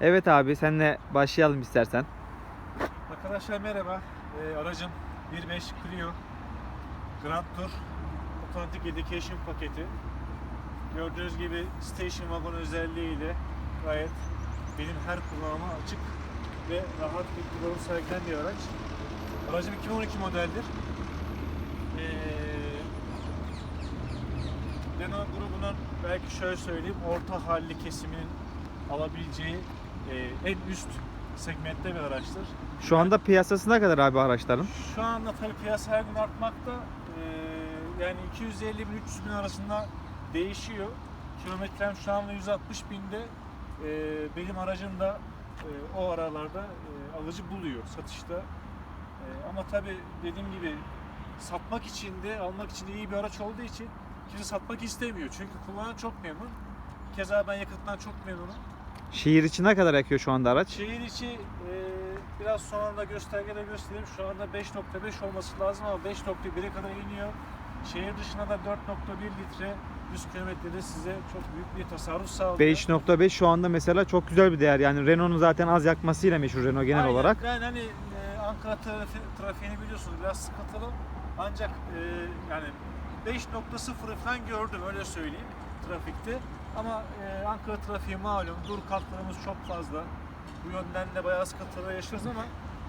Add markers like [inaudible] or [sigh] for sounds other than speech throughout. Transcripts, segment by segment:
Evet abi senle başlayalım istersen. Arkadaşlar merhaba. Ee, aracım 1.5 Clio Grand Tour Otomatik Education paketi. Gördüğünüz gibi Station Wagon özelliğiyle gayet benim her kullanıma açık ve rahat bir kullanım sergilen bir araç. Aracım 2012 modeldir. Ee, Renault grubunun belki şöyle söyleyeyim orta halli kesiminin alabileceği e, en üst segmentte bir araçtır. Şu anda piyasası ne kadar abi araçların? Şu anda tabii piyasa her gün artmakta. Ee, yani 250 bin 300 bin arasında değişiyor. Kilometrem şu anda 160 binde. Ee, benim aracım da e, o aralarda e, alıcı buluyor satışta. Ee, ama tabii dediğim gibi satmak için de almak için de iyi bir araç olduğu için kimse satmak istemiyor. Çünkü kullanan çok memnun. Keza ben yakıttan çok memnunum. Şehir içi ne kadar yakıyor şu anda araç? Şehir içi e, biraz sonra göstergede göstereyim. Şu anda 5.5 olması lazım ama 5.1'e kadar iniyor. Şehir dışına da 4.1 litre 100 kilometrede size çok büyük bir tasarruf sağlıyor. 5.5 şu anda mesela çok güzel bir değer. Yani Renault'un zaten az yakmasıyla meşhur Renault genel Aynen. olarak. Ben hani e, Ankara trafi- trafiğini biliyorsunuz biraz sıkıntılı. Ancak e, yani 5.0'ı falan gördüm öyle söyleyeyim trafikte. Ama e, Ankara trafiği malum dur kalklarımız çok fazla. Bu yönden de bayağı sıkıntılar yaşıyoruz ama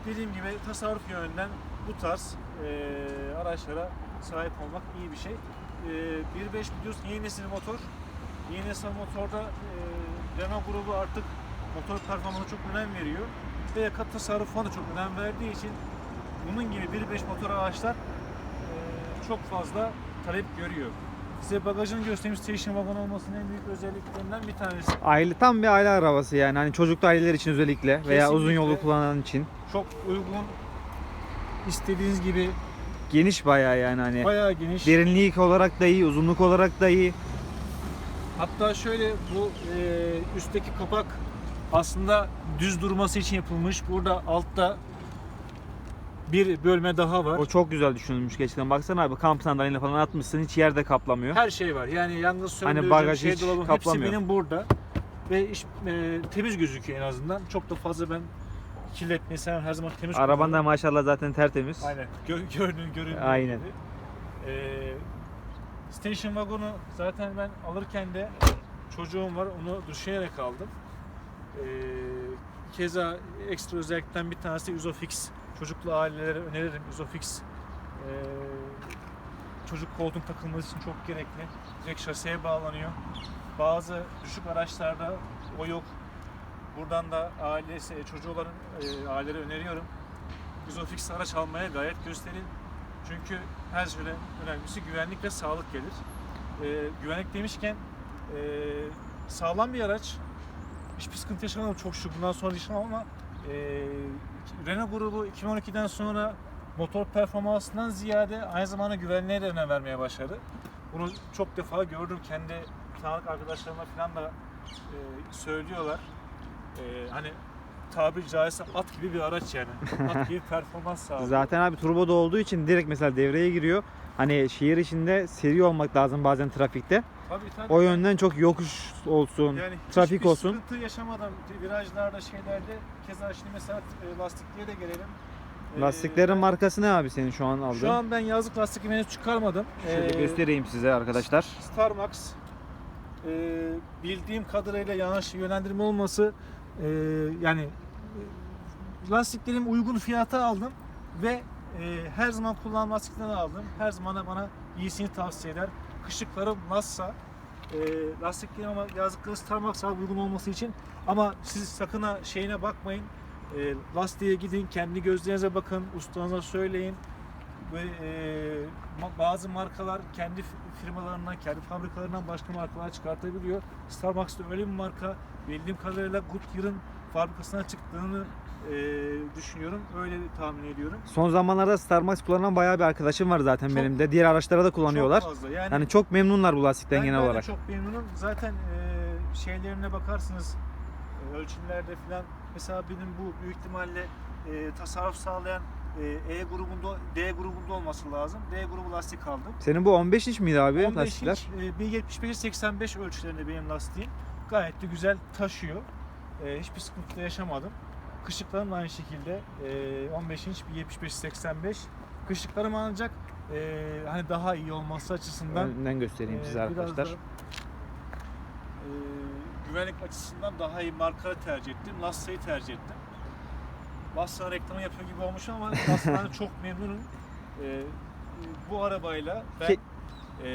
dediğim gibi tasarruf yönünden bu tarz e, araçlara sahip olmak iyi bir şey. E, 1.5 biliyorsun yeni nesil motor. Yeni nesil motorda e, Renault grubu artık motor performansına çok önem veriyor ve yakıt tasarrufuna da çok önem verdiği için bunun gibi 1.5 motor araçlar e, çok fazla talep görüyor. Size bagajını göstereyim station wagon olmasının en büyük özelliklerinden bir tanesi. Aile tam bir aile arabası yani. Hani çocuklu aileler için özellikle veya uzun yolu kullanan için. Çok uygun, istediğiniz gibi Geniş bayağı yani hani. bayağı geniş. Derinlik olarak da iyi, uzunluk olarak da iyi. Hatta şöyle bu e, üstteki kapak aslında düz durması için yapılmış. Burada altta bir bölme daha var. O çok güzel düşünülmüş gerçekten. Baksana abi kamp sandalyeyle falan atmışsın hiç yerde kaplamıyor. Her şey var. Yani yangın söndürücü, bagaj şey hiç hepsi kaplamıyor. benim burada. Ve iş, e, temiz gözüküyor en azından. Çok da fazla ben kirletmeyi sevmem. Her zaman temiz Araban da maşallah zaten tertemiz. Aynen. Gör, görünün, göründüğü Aynen. gibi. Ee, station wagonu zaten ben alırken de çocuğum var. Onu düşürerek aldım. Ee, keza ekstra özellikten bir tanesi Isofix. Çocuklu ailelere öneririm Isofix. Ee, çocuk koltuğun takılması için çok gerekli. Direkt şaseye bağlanıyor. Bazı düşük araçlarda o yok. Buradan da ailesi, çocuğu olan e, ailelere öneriyorum. Isofix araç almaya gayet gösterin. Çünkü her şeyden önemlisi güvenlik ve sağlık gelir. Ee, güvenlik demişken e, sağlam bir araç. Hiçbir sıkıntı yaşamadım çok şükür bundan sonra yaşamam ama e, Renault grubu 2012'den sonra motor performansından ziyade aynı zamanda güvenliğe de önem vermeye başladı. Bunu çok defa gördüm kendi tanıdık arkadaşlarıma falan da e, söylüyorlar. E, hani tabiri caizse at gibi bir araç yani. [laughs] At gibi performans sağlıyor. Zaten abi turboda olduğu için direkt mesela devreye giriyor. Hani şehir içinde seri olmak lazım bazen trafikte. Tabii tabii. O yönden çok yokuş olsun, Yani trafik olsun. sıkıntı yaşamadan virajlarda şeylerde keza şimdi mesela e, lastikliğe de gelelim. E, Lastiklerin markası ne abi senin şu an aldığın? Şu an ben yazlık lastik henüz çıkarmadım. Şöyle E, göstereyim size arkadaşlar. Starmax e, bildiğim kadarıyla yanlış yönlendirme olması e, yani e, lastiklerim uygun fiyata aldım ve e, her zaman kullanılan lastikten aldım. Her zaman bana iyisini tavsiye eder. Kışlıklarım nasılsa e, lastiklerim ama yazlıkları Starmax abi uygun olması için ama siz sakın ha şeyine bakmayın. E, lastiğe gidin, kendi gözlerinize bakın, ustanıza söyleyin ve e, bazı markalar kendi fi- firmalarından, kendi fabrikalarından başka markalar çıkartabiliyor. Starbucks da öyle bir marka. Bildiğim kadarıyla Goodyear'ın fabrikasına çıktığını e, düşünüyorum. Öyle tahmin ediyorum. Son zamanlarda Starmax kullanan bayağı bir arkadaşım var zaten Çok- benim de. Diğer araçlara da kullanıyorlar. Çok fazla. Yani, Yani çok memnunlar bu lastikten ben, genel olarak. çok memnunum. Zaten e, şeylerine bakarsınız e, ölçümlerde falan. Mesela benim bu büyük ihtimalle e, tasarruf sağlayan e, E grubunda, D grubunda olması lazım. D grubu lastik aldım. Senin bu 15 inç miydi abi 15 lastikler? inç, e, 1.75-85 ölçülerinde benim lastiğim. Gayet de güzel taşıyor. e, hiçbir sıkıntı yaşamadım. Kışlıklarım da aynı şekilde e, 15 inç bir 75-85. Kışlıklarım ancak e, hani daha iyi olması açısından Önden göstereyim e, size arkadaşlar. da, e, güvenlik açısından daha iyi markaları tercih ettim. Lassa'yı tercih ettim. Lassa reklamı yapıyor gibi olmuş ama Lassa'dan çok memnunum. [laughs] E, e, bu arabayla ben Ki- e,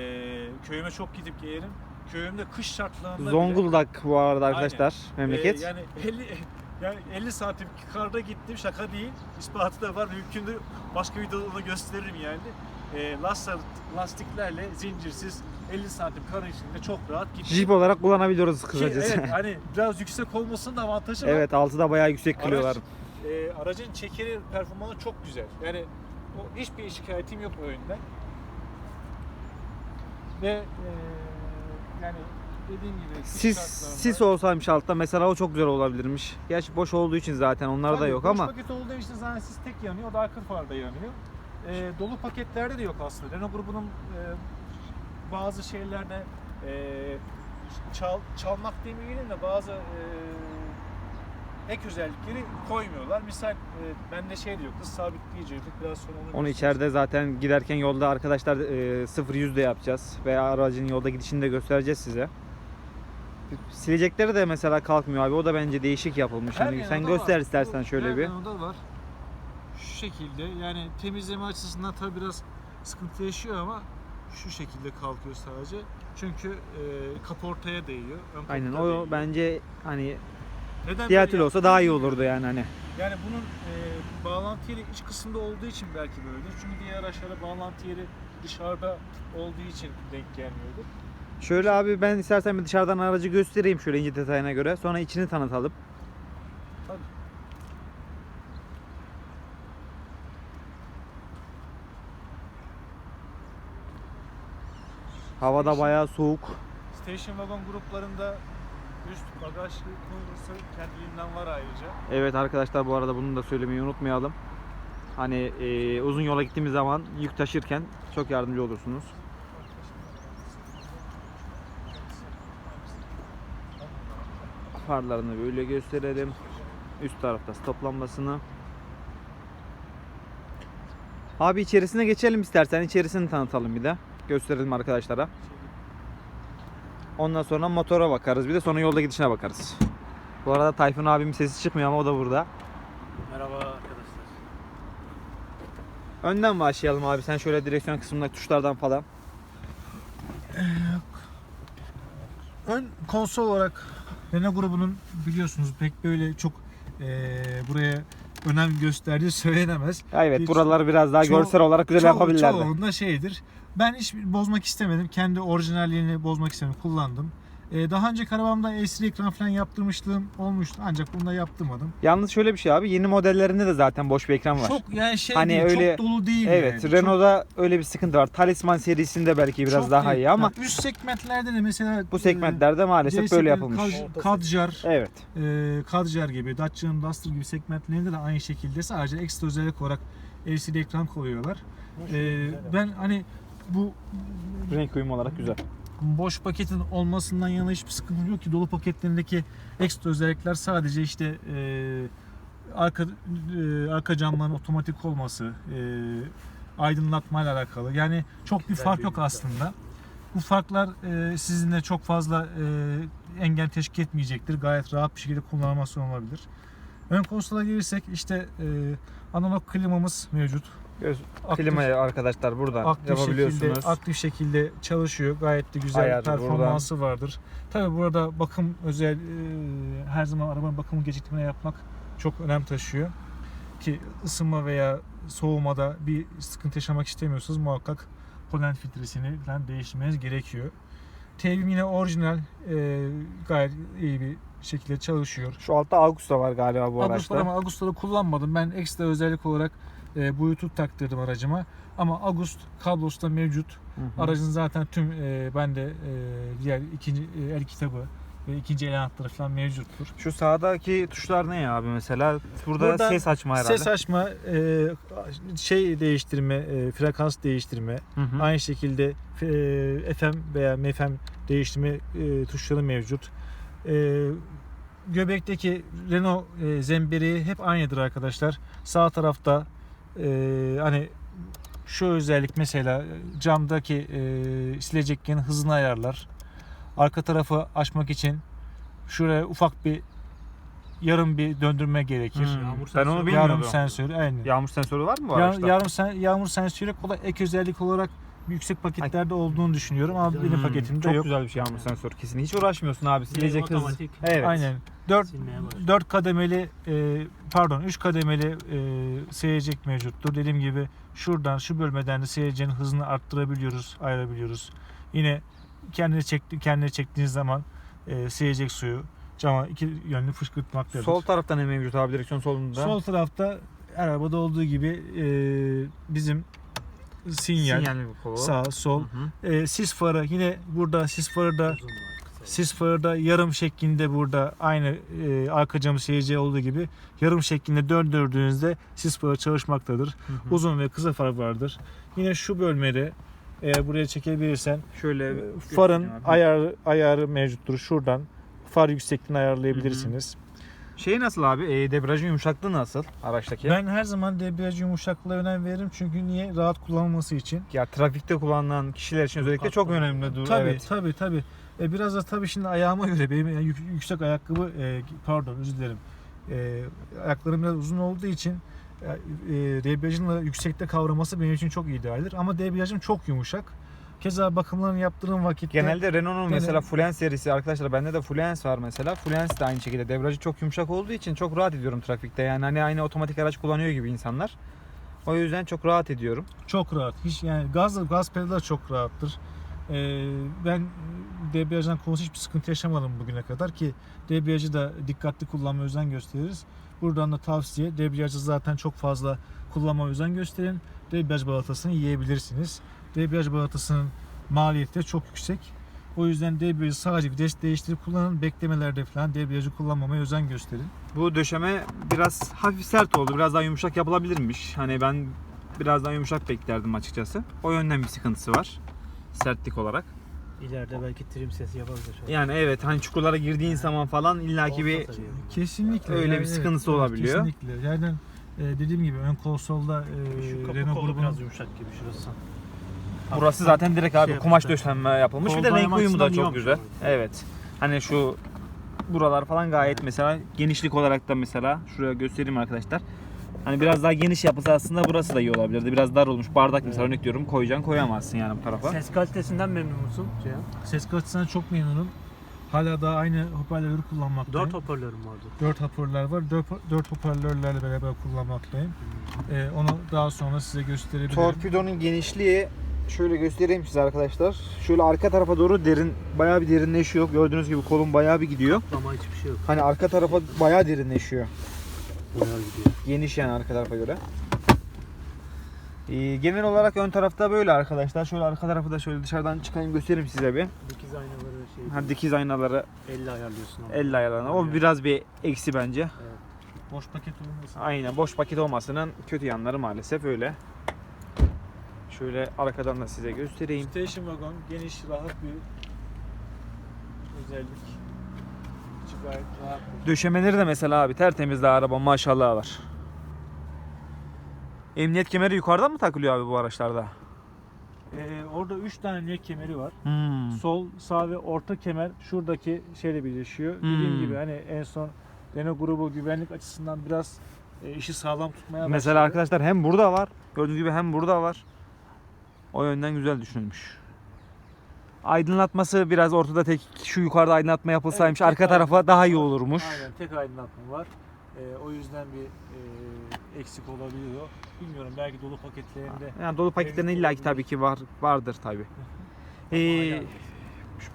köyüme çok gidip gelirim. Köyümde kış şartlarında bile- Zonguldak bu arada arkadaşlar memleket. ee, yani 50 [laughs] yani 50 santim karda gittim şaka değil. İspatı da var. Mümkündür başka videoda onu gösteririm yani. E, lasta, lastiklerle zincirsiz 50 santim karın içinde çok rahat gittim. Jeep olarak kullanabiliyoruz Ki, kısacası. evet [laughs] hani biraz yüksek olmasının da avantajı var. Evet altı da bayağı yüksek kılıyorlar. E, aracın çekeri performansı çok güzel. Yani o hiçbir şikayetim yok o yönden. Ve e, yani dediğim gibi şartlarında- sis olsaymış altta mesela o çok güzel olabilirmiş. Gerçi boş olduğu için zaten onlar da yok boş ama paket olduğu için zaten sis tek yanıyor, o da arka farda yanıyor. Ee, dolu paketlerde de yok aslında. Renault grubunun e, bazı şeylerde e, çal, çalmak demeyelim de bazı e, ek özellikleri koymuyorlar. Misal e, bende şey de yok, hız sabitleyici sonra onu onu içeride zaten giderken yolda arkadaşlar e, 0 yüzde yapacağız veya aracın yolda gidişini de göstereceğiz size. Silecekleri de mesela kalkmıyor abi. O da bence değişik yapılmış. Her Hani sen yanında göster var. istersen şöyle bir. yanında var. Şu şekilde yani temizleme açısından tabi biraz sıkıntı yaşıyor ama şu şekilde kalkıyor sadece. Çünkü e, kaportaya değiyor. Ön Aynen o değiyor. bence hani Neden diğer türlü olsa daha iyi olurdu yani hani. Yani bunun e, bağlantı yeri iç kısımda olduğu için belki böyledir. Çünkü diğer araçlarda bağlantı yeri dışarıda olduğu için denk gelmiyordur. Şöyle abi ben istersen bir dışarıdan aracı göstereyim şöyle ince detayına göre. Sonra içini tanıtalım. Tabii. Havada bayağı soğuk. Station wagon gruplarında üst bagaj konusu kendiliğinden var ayrıca. Evet arkadaşlar bu arada bunu da söylemeyi unutmayalım. Hani e, uzun yola gittiğimiz zaman yük taşırken çok yardımcı olursunuz. Farlarını böyle gösterelim. Üst tarafta stop lambasını. Abi içerisine geçelim istersen. içerisini tanıtalım bir de. Gösterelim arkadaşlara. Ondan sonra motora bakarız. Bir de sonra yolda gidişine bakarız. Bu arada Tayfun abim sesi çıkmıyor ama o da burada. Merhaba arkadaşlar. Önden başlayalım abi. Sen şöyle direksiyon kısmındaki tuşlardan falan. Ön konsol olarak Renault grubunun biliyorsunuz pek böyle çok eee, buraya önem gösterdiği söylenemez. Ya evet Hiç- buraları biraz daha Ço- görsel olarak güzel Ço- yapabilirlerdi. Çoğunda şeydir. Ben hiç bozmak istemedim. Kendi orijinalliğini bozmak istemedim. Kullandım. Eee, daha önce arabamda LCD ekran falan yaptırmışlığım olmuştu. Ancak bunda yaptırmadım. Yalnız şöyle bir şey abi. Yeni modellerinde de zaten boş bir ekran var. Çok yani şey Hani değil, öyle- çok dolu değil evet yani. Renault'da öyle bir sıkıntı var. Talisman serisinde belki biraz Çok daha değil. iyi ama Yani üst segmentlerde de mesela bu segmentlerde maalesef böyle yapılmış. Kad- Kadjar, Evet. e, Kadjar gibi, Dacia'nın Duster gibi segmentlerinde de aynı şekilde sadece ekstra özellik olarak LCD ekran koyuyorlar. E, ben hani bu Renk uyumu olarak güzel. Boş paketin olmasından yana hiçbir sıkıntı yok ki dolu paketlerindeki ekstra özellikler sadece işte e, arka e, arka camların otomatik olması, e, aydınlatma ile alakalı. Yani çok bir fark yok aslında. Bu farklar e, sizinle çok fazla e, engel teşkil etmeyecektir. Gayet rahat bir şekilde kullanılması olabilir. Ön konsola gelirsek işte e, analog klimamız mevcut. Aktif- klimayı arkadaşlar buradan aktif yapabiliyorsunuz. şekilde aktif şekilde çalışıyor. Gayet de güzel Ayar performansı vardır. Tabii burada bakım özel e, her zaman arabanın bakımı geciktirme yapmak çok önem taşıyor. Ki ısınma veya soğumada bir sıkıntı yaşamak istemiyorsanız muhakkak polen filtresini falan değiştirmeniz gerekiyor. Teybim yine orijinal e, gayet iyi bir şekilde çalışıyor. Şu altta Augusta var galiba bu Agus'ları araçta. ama Agus'ları kullanmadım. Ben ekstra özellik olarak e, Bluetooth taktırdım aracıma. Ama Agust kablosu da mevcut. Hı hı. Aracın zaten tüm e, bende e, diğer ikinci e, el kitabı ve ikinci el anahtarı falan mevcuttur. Şu sağdaki tuşlar ne ya abi mesela? Burada, Burada ses açma herhalde. Ses açma, e, şey değiştirme, e, frekans değiştirme, Hı hı. aynı şekilde e, FM veya MFM değiştirme e, tuşları mevcut. E, göbekteki Renault e, zemberi hep aynıdır arkadaşlar. Sağ tarafta e, hani şu özellik mesela camdaki e, silecekken hızını ayarlar. Arka tarafı açmak için şuraya ufak bir yarım bir döndürme gerekir. Hmm. Yağmur Ben onu bilmiyordum. Yarım sensörü aynen. Yağmur sensörü var mı bu Ya- araçta? yağmur, sen, yağmur sensörü kolay ek özellik olarak yüksek paketlerde olduğunu düşünüyorum ama benim Hmm, paketimde çok yok. güzel bir şey yağmur sensörü kesin. Hiç uğraşmıyorsun abi. Silecek hız. otomatik. Evet. Aynen. 4 Silmeye başlıyor. 4 kademeli e, pardon 3 kademeli e, seyircek mevcuttur. Dediğim gibi şuradan şu bölmeden de seyircenin hızını arttırabiliyoruz, ayırabiliyoruz. Yine kendini çekti kendini çektiğiniz zaman e, seyircek suyu cama iki yönlü fışkırtmaktadır. Sol tarafta ne mevcut abi direksiyon solunda? Sol tarafta arabada olduğu gibi e, bizim sinyal, Sinyal kolu. sağ, sol. Hı hı. E, sis farı yine burada sis farı da sis farı da yarım şeklinde burada aynı e, arka camı seyirci olduğu gibi yarım şeklinde döndürdüğünüzde sis farı çalışmaktadır. Hı hı. Uzun ve kısa far vardır. Yine şu bölmede eğer buraya çekebilirsen Şöyle e, farın abi. ayarı ayarı mevcuttur. Şuradan far yüksekliğini ayarlayabilirsiniz. Şey nasıl abi? E, debriyajın yumuşaklığı nasıl araçtaki? Ben her zaman debriyaj yumuşaklığa önem veririm çünkü niye rahat kullanılması için. Ya trafikte kullanılan kişiler için özellikle çok önemli. Dur, Tabii evet. tabii tabii. E, biraz da tabii şimdi ayağıma göre benim yani yük- yüksek ayakkabı e, pardon özür dilerim. E, ayaklarım biraz uzun olduğu için e, e, debriyajın da yüksekte kavraması benim için çok idealdir. Ama debriyajım çok yumuşak. Keza bakımlarını yaptığım vakitte Genelde Renault'un Gene- mesela Fluence serisi arkadaşlar bende de Fluence var mesela. Fluence de aynı şekilde debriyajı çok yumuşak olduğu için çok rahat ediyorum trafikte. Yani hani aynı otomatik araç kullanıyor gibi insanlar. O yüzden çok rahat ediyorum. çok rahat. Hiç yani gaz gaz pedalı çok rahattır. E, ben debriyajdan konusu hiçbir sıkıntı yaşamadım bugüne kadar ki debriyajı da dikkatli kullanma özen gösteririz. Buradan da tavsiye debriyajı zaten çok fazla kullanma özen gösterin. Debriyaj balatasını yiyebilirsiniz. Debriyaj balatasının maliyeti de çok yüksek. O yüzden debriyajı sadece vites değiştirip kullanın. Beklemelerde falan debriyajı kullanmamaya özen gösterin. Bu döşeme biraz hafif sert oldu. Biraz daha yumuşak yapılabilirmiş. Hani ben biraz daha yumuşak beklerdim açıkçası. O yönden bir sıkıntısı var. Sertlik olarak. İleride belki trim sesi yapabilir. Yani evet hani çukurlara girdiğin zaman falan illaki bir tabii. Kesinlikle. Öyle bir sıkıntısı olabiliyor. Kesinlikle. Yani e, dediğim gibi ön konsolda e, Şu kapı Renault kolu grubunun biraz yumuşak gibi şurası. Burası zaten direkt abi Şey kumaş döşenme yapılmış. Bir de renk uyumu da çok güzel. Evet. Hani şu buralar falan gayet mesela genişlik olarak da mesela şuraya göstereyim arkadaşlar. Hani biraz daha geniş yapılsa aslında burası da iyi olabilirdi. Biraz dar olmuş. Bardak mesela örnek diyorum koyacaksın koyamazsın yani bu tarafa. Ses kalitesinden memnun musun Cihan? ses kalitesinden çok memnunum. Hala daha aynı hoparlörü kullanmaktayım. 4 hoparlörüm vardı. 4 hoparlör var. 4, 4 hoparlörlerle beraber kullanmaktayım. Ee, onu daha sonra size gösterebilirim. Torpidonun genişliği şöyle göstereyim size arkadaşlar. Şöyle arka tarafa doğru derin bayağı bir derinleşiyor. Gördüğünüz gibi kolum bayağı bir gidiyor. Ama hiçbir şey yok. Hani arka tarafa bayağı derinleşiyor. Bayağı gidiyor. Geniş yani arka tarafa göre. Ee, genel olarak ön tarafta böyle arkadaşlar. Şöyle arka tarafı da şöyle dışarıdan çıkayım göstereyim size bir. Dikiz aynaları şey. Ha, dikiz aynaları 50 ayarlıyorsun ama. 50 ayarlarına. O biraz bir eksi bence. Boş paket olmasın. Aynen boş paket olmasının kötü yanları maalesef öyle. Şöyle arkadan da size göstereyim. Station wagon geniş, rahat bir özellik. Gayet rahat. Döşemeleri de mesela abi tertemiz de araba maşallah var. Emniyet kemeri yukarıdan mı takılıyor abi bu araçlarda? Ee, orada 3 tane emniyet kemeri var. Hmm. Sol, sağ ve orta kemer şuradaki şeyle birleşiyor. Dediğim Hmm. gibi hani en son Renault grubu güvenlik açısından biraz e, işi sağlam tutmaya Mesela başladı. arkadaşlar hem burada var. Gördüğünüz gibi hem burada var. O yönden güzel düşünülmüş. Aydınlatması biraz ortada tek şu yukarıda aydınlatma yapılsaymış Evet, arka tek tarafa aydınlatma daha iyi var. olurmuş. Aynen tek aydınlatma var. E, o yüzden bir e, eksik olabiliyor. Bilmiyorum belki dolu paketlerinde Yani dolu paketlerinde illaki tabii ki var vardır tabii. [laughs] Ee,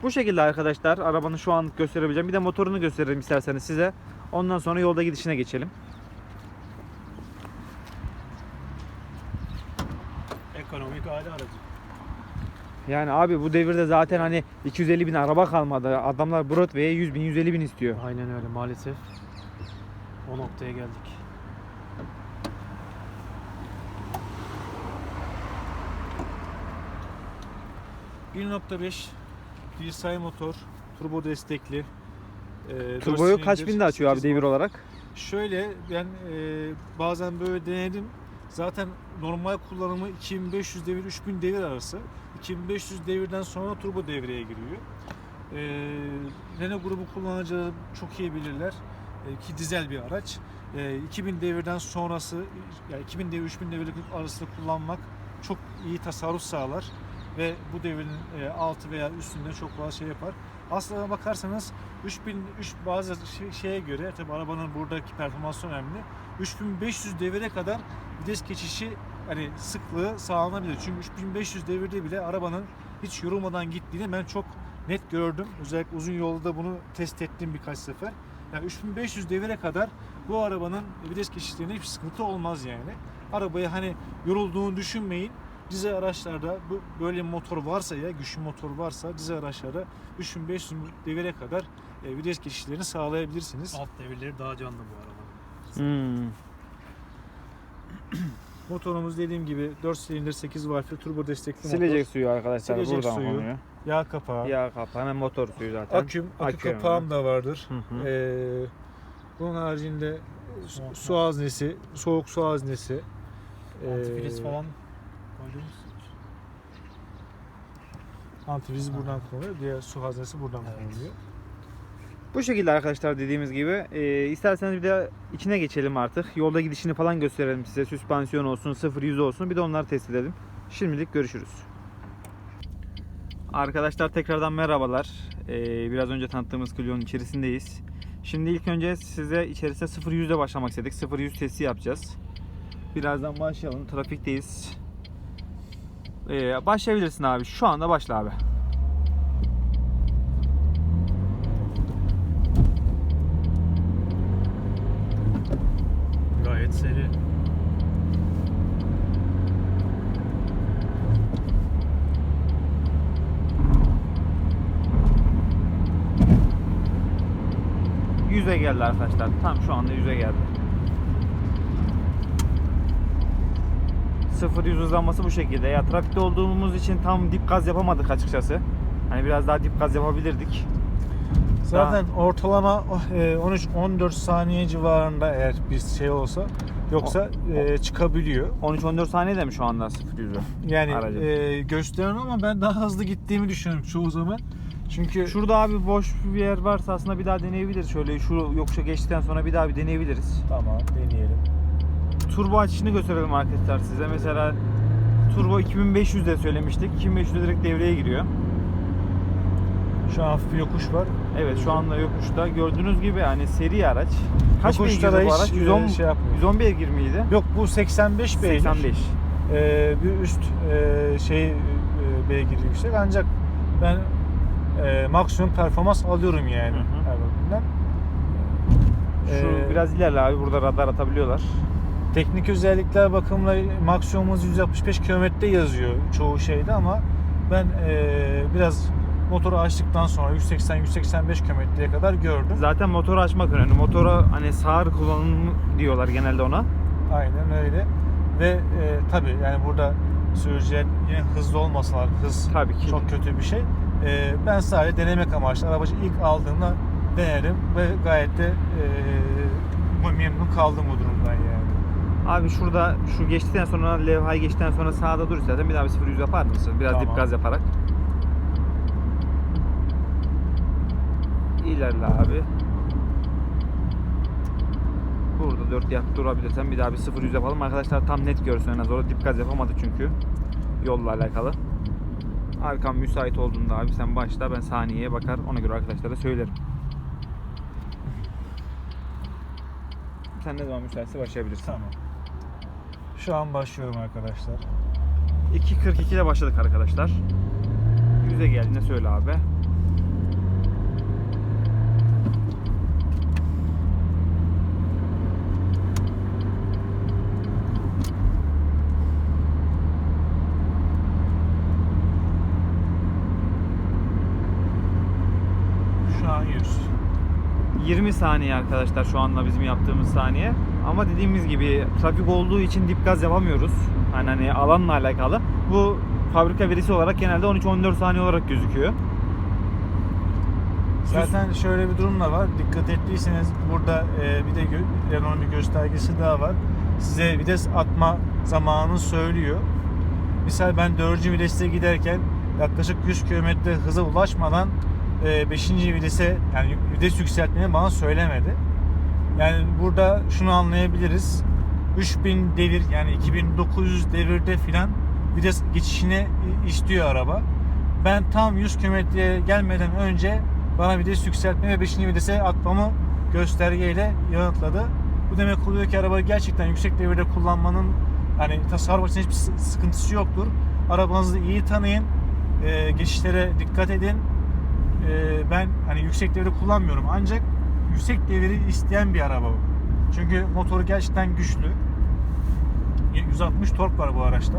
bu şekilde arkadaşlar arabanın şu an gösterebileceğim. Bir de motorunu gösteririm isterseniz size. Ondan sonra yolda gidişine geçelim. Ekonomik aile aracı. Yani abi bu devirde zaten hani 250 bin araba kalmadı. Adamlar Broadway'e 100 bin 150 bin istiyor. Aynen öyle maalesef. O noktaya geldik. ...1.5 DSI motor, turbo destekli, E, Turboyu kaç binde açıyor abi devir olarak? Şöyle ben e, bazen böyle denedim. Zaten normal kullanımı 2500 devir 3000 devir arası. 2500 devirden sonra turbo devreye giriyor. E, Renault grubu kullanıcıları çok iyi bilirler E, ki dizel bir araç. E, 2000 devirden sonrası yani 2000 devir 3000 devirlik arasında kullanmak çok iyi tasarruf sağlar ve bu devirin e, altı veya üstünde çok fazla şey yapar. Aslına bakarsanız 3000 3 bazı şey- şeye göre tabi arabanın buradaki performansı önemli. 3500 devire kadar vites geçişi hani sıklığı sağlanabilir. Çünkü 3500 devirde bile arabanın hiç yorulmadan gittiğini ben çok net gördüm. Özellikle uzun yolda da bunu test ettim birkaç sefer. Yani 3500 devire kadar bu arabanın vites geçişlerinde hiçbir sıkıntı olmaz yani. Arabayı hani yorulduğunu düşünmeyin. Dizel araçlarda bu böyle motor varsa ya güçlü motor varsa dizel araçlarda 3500 devire kadar e, vites geçişlerini sağlayabilirsiniz. Alt devirleri daha canlı bu arabanın. Hmm. [clears throat] Motorumuz dediğim gibi 4 silindir 8 valfli turbo destekli Silecek motor. suyu arkadaşlar Silecek buradan suyu. konuyor. Yağ kapağı. Yağ kapağı hemen motor suyu zaten. Aküm, akü Akü kapağım da vardır. Hı hı. Ee, bunun haricinde su, Soğuk su haznesi, soğuk su haznesi. ee, Antifriz falan koydunuz. Antifriz buradan kullanılıyor. Diğer su haznesi buradan Evet. kullanılıyor. Bu şekilde arkadaşlar dediğimiz gibi. Ee, isterseniz bir de içine geçelim artık. Yolda gidişini falan gösterelim size. Süspansiyon olsun, 0-100 olsun. Bir de onları test edelim. Şimdilik görüşürüz. Arkadaşlar tekrardan merhabalar. Ee, biraz önce tanıttığımız Clio'nun içerisindeyiz. Şimdi ilk önce size içerisinde 0-100 ile başlamak istedik. 0-100 testi yapacağız. Birazdan başlayalım. Trafikteyiz. Ee, başlayabilirsin abi. Şu anda başla abi. Gayet seri. Yüze geldi arkadaşlar. Tam şu anda yüze geldi. 0 100 hızlanması bu şekilde. Ya trafikte olduğumuz için tam dip gaz yapamadık açıkçası. Hani biraz daha dip gaz yapabilirdik. Zaten ortalama oh, e, 13-14 saniye civarında eğer bir şey olsa yoksa e, çıkabiliyor. 13-14 saniyede mi şu anda 0 100'ü? Yani e, gösteren ama ben daha hızlı gittiğimi düşünüyorum çoğu zaman. Çünkü Şurada abi boş bir yer varsa aslında bir daha deneyebiliriz. Şöyle şu yokuşa geçtikten sonra bir daha bir deneyebiliriz. tamam deneyelim. Turbo açışını gösterelim arkadaşlar size. Mesela turbo 2500 de söylemiştik. 2500 de direkt devreye giriyor. Şu an hafif bir yokuş var. Evet şu anda yokuşta. Gördüğünüz gibi hani seri araç. Kaç da bu araç? e, 110, şey yapmıyor. 110 beygir miydi? Yok bu 85 beygir. 85. Ee, bir üst e, şey e, beygir yüksek ancak ben e, maksimum performans alıyorum yani. Hı hı. Şu Ee, biraz ilerle abi burada radar atabiliyorlar. Teknik özellikler bakımıyla maksimumumuz 165 km yazıyor çoğu şeyde ama ben e, biraz motoru açtıktan sonra 180-185 kilometreye kadar gördüm. Zaten motoru açmak önemli. Motora hani sağır kullanımı diyorlar genelde ona. Aynen öyle. Ve e, tabii yani burada söyleyeceğim yine hızlı olmasalar hız Tabii ki. çok kötü bir şey. E, ben sadece denemek amaçlı arabacı ilk aldığımda denedim ve gayet de e, memnun kaldım bu yani. Abi şurada şu geçtikten sonra levhayı geçtikten sonra sağda dur istersen bir daha bir 0 100 yapar mısın? Biraz Tamam. dip gaz yaparak. İlerle abi. Burada 4 yap durabilirsen bir daha bir 0 100 yapalım. Arkadaşlar tam net görsün en az orada dip gaz yapamadı çünkü. Yolla alakalı. Arkam müsait olduğunda abi sen başla ben saniyeye bakar ona göre arkadaşlara söylerim. Sen ne zaman müsaitse başlayabilirsin. Tamam. Şu an başlıyorum arkadaşlar. 2.42 ile başladık arkadaşlar. 100'e geldiğinde söyle abi. Şu an 100. 20 saniye arkadaşlar şu anda bizim yaptığımız saniye. Ama dediğimiz gibi trafik olduğu için dip gaz yapamıyoruz. Hani, hani alanla alakalı. Bu fabrika verisi olarak genelde 13-14 saniye olarak gözüküyor. Zaten şöyle bir durum da var. Dikkat ettiyseniz burada e, bir de Renault'un bir göstergesi daha var. Size vites atma zamanını söylüyor. Misal ben 4. viteste giderken yaklaşık 100 km hıza ulaşmadan 5. vitese yani vites yükseltmeyi bana söylemedi. Yani burada şunu anlayabiliriz. 3000 devir yani 2900 devirde filan vites geçişini istiyor araba. Ben tam 100 kilometreye gelmeden önce bana vites yükseltme ve 5. vitese atmamı göstergeyle yanıtladı. Bu demek oluyor ki arabayı gerçekten yüksek devirde kullanmanın hani tasarruf açısından hiçbir sı- sıkıntısı yoktur. Arabanızı iyi tanıyın, e, geçişlere dikkat edin. E, ben hani yüksek devri kullanmıyorum ancak yüksek deviri isteyen bir araba bu. Çünkü motoru gerçekten güçlü. 160 tork var bu araçta.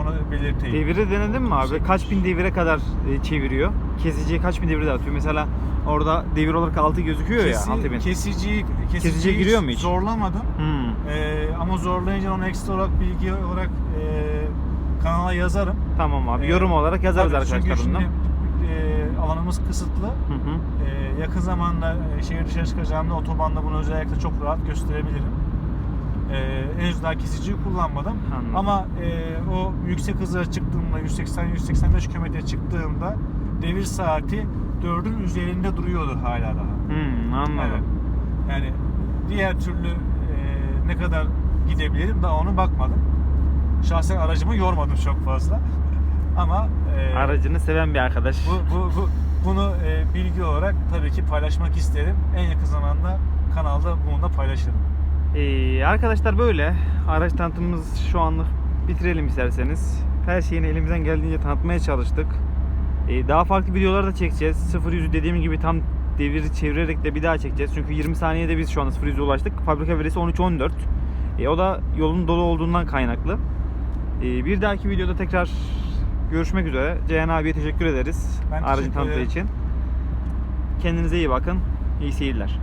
Onu belirteyim. Deviri denedin mi abi? Yüksek Kaç bin devire kadar e, çeviriyor? Kesiciyi kaç bin devirde atıyor? Mesela orada devir olarak 6 gözüküyor Kesi- ya 6000. Kesiciyi, kesiciyi, Kesiciye giriyor mu hiç? Zorlamadım. Hmm, Ee, ama zorlayınca onu ekstra olarak bilgi olarak e, kanala yazarım. tamam abi. Ee, Yorum olarak yazarız arkadaşlar e, alanımız kısıtlı. Hı hı. Ee, yakın zamanda e, şehir dışarı çıkacağımda otobanda bunu özellikle çok rahat gösterebilirim. Ee, henüz daha kesiciyi kullanmadım. Anladım. Ama e, o yüksek hıza çıktığımda 180-185 km çıktığımda devir saati 4'ün üzerinde duruyordu hala daha. Hmm, anladım. Evet. Yani diğer türlü e, ne kadar gidebilirim daha onu bakmadım. Şahsen aracımı yormadım çok fazla. Ama e, Aracını seven bir arkadaş. bu, bu, bu bunu e, bilgi olarak tabii ki paylaşmak isterim. En yakın zamanda kanalda bunu da paylaşırım. Ee, arkadaşlar böyle. Araç tanıtımımız şu anlık bitirelim isterseniz. Her şeyini elimizden geldiğince tanıtmaya çalıştık. Ee, daha farklı videolar da çekeceğiz. 0 yüzü dediğim gibi tam deviri çevirerek de bir daha çekeceğiz. Çünkü 20 saniyede biz şu anda 0 yüze ulaştık. Fabrika verisi 13-14. Ee, o da yolun dolu olduğundan kaynaklı. Ee, bir dahaki videoda tekrar görüşmek üzere. Ceyhan abiye teşekkür ederiz. Ben Aracın tanıttığı için. Kendinize iyi bakın. İyi seyirler.